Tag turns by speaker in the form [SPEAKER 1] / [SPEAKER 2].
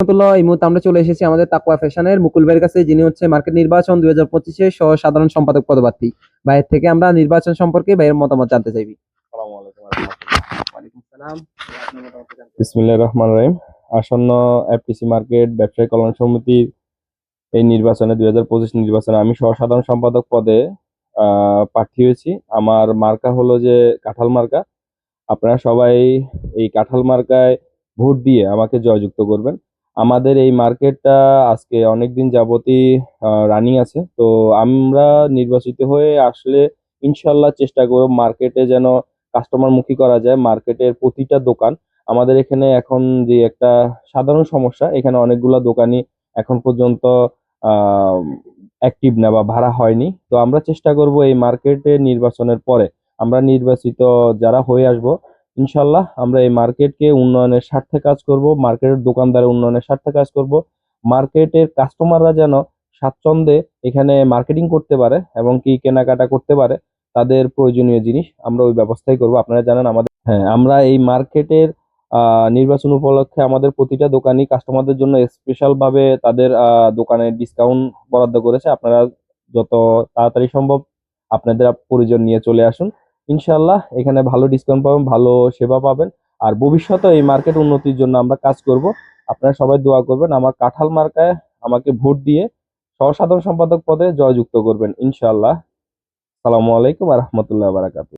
[SPEAKER 1] রহমতুল্লাহ এই মুহূর্তে আমরা চলে এসেছি আমাদের তাকওয়া ফ্যাশনের। মুকুল ভাইয়ের কাছে যিনি হচ্ছে মার্কেট নির্বাচন দুই হাজার পঁচিশে সহ সাধারণ সম্পাদক পদপ্রার্থী। ভাইয়ের থেকে আমরা নির্বাচন সম্পর্কে ভাইয়ের মতামত জানতে চাইবি। ওয়ালাইকুম মতামত জানতে চাই।
[SPEAKER 2] রহমান রহিম। আসন্ন এফটিসি মার্কেট ব্যবসায়ী কল্যাণ সমিতির এই নির্বাচনে দুই হাজার পঁচিশ নির্বাচনে আমি সহ সাধারণ সম্পাদক পদে আহ, প্রার্থী হয়েছি। আমার মার্কা হলো যে কাঁঠাল মার্কা। আপনারা সবাই এই কাঁঠাল মার্কায় ভোট দিয়ে আমাকে জয়যুক্ত করবেন। আমাদের এই মার্কেটটা আজকে অনেক দিন যাবতই রানিং আছে। তো আমরা নির্বাচিত হয়ে আসলে ইনশাল্লাহ চেষ্টা করব মার্কেটে যেন কাস্টমার মুখী করা যায়, মার্কেটের প্রতিটা দোকান। আমাদের এখানে এখন যে একটা সাধারণ সমস্যা, এখানে অনেকগুলা দোকানই এখন পর্যন্ত অ্যাক্টিভ না বা ভাড়া হয়নি। তো আমরা চেষ্টা করব এই মার্কেটে নির্বাচনের পরে আমরা নির্বাচিত যারা হয়ে আসব ইনশাল্লাহ আমরা এই মার্কেটকে উন্নয়নের স্বার্থে কাজ করব, মার্কেটের দোকানদারের উন্নয়নের স্বার্থে কাজ করব। মার্কেটের কাস্টমাররা যেন স্বাচ্ছন্দ্যে এখানে মার্কেটিং করতে পারে এবং কি কেনাকাটা করতে পারে, তাদের প্রয়োজনীয় জিনিস আমরা ওই ব্যবস্থাই করব। আপনারা জানেন আমাদের হ্যাঁ আমরা এই মার্কেটের নির্বাচন উপলক্ষে আমাদের প্রতিটা দোকানই কাস্টমারদের জন্য স্পেশাল ভাবে তাদের দোকানে ডিসকাউন্ট বরাদ্দ করেছে। আপনারা যত তাড়াতাড়ি সম্ভব আপনাদের প্রয়োজন নিয়ে চলে আসুন। ইনশাল্লাহ এখানে ভালো ডিসকাউন্ট পাবেন, ভালো সেবা পাবেন। আর ভবিষ্যতে এই মার্কেট উন্নতির জন্য আমরা কাজ করব। আপনারা সবাই দোয়া করবেন, আমার কাঁঠাল মার্কায় আমাকে ভোট দিয়ে সহসাধারণ সম্পাদক পদে জয়যুক্ত করবেন ইনশাল্লাহ সালামু আলাইকুম রহমতুল্লাহ বারাকাতু